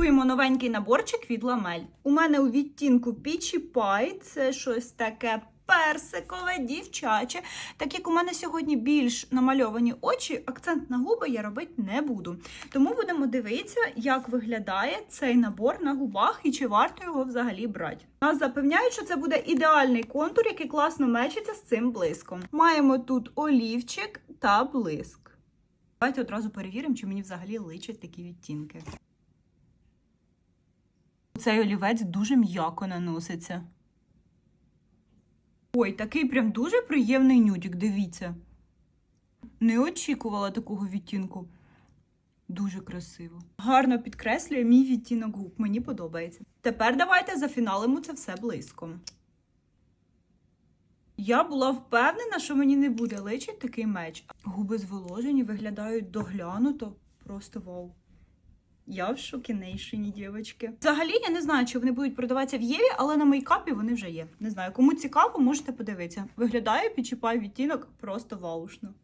Тестуємо новенький наборчик від Ламель. У мене у відтінку Peachy Pie, це щось таке персикове, дівчаче. Так як у мене сьогодні більш намальовані очі, акцент на губи я робити не буду. Тому будемо дивитися, як виглядає цей набор на губах і чи варто його взагалі брати. Нас запевняють, що це буде ідеальний контур, який класно мечиться з цим блиском. Маємо тут олівчик та блиск. Давайте одразу перевіримо, чи мені взагалі личать такі відтінки. Цей олівець дуже м'яко наноситься. Ой, такий прям дуже приємний нюдік, дивіться. Не очікувала такого відтінку. Дуже красиво. Гарно підкреслює мій відтінок губ. Мені подобається. Тепер давайте зафіналимо це все блиском. Я була впевнена, що мені не буде личить такий меч. Губи зволожені, виглядають доглянуто. Просто вау. Я в шокінейшені, дівчатки. Взагалі, я не знаю, чи вони будуть продаватися в Єві, але на мейкапі вони вже є. Не знаю, кому цікаво, можете подивитися. Виглядає, підчіпає відтінок просто ваушно.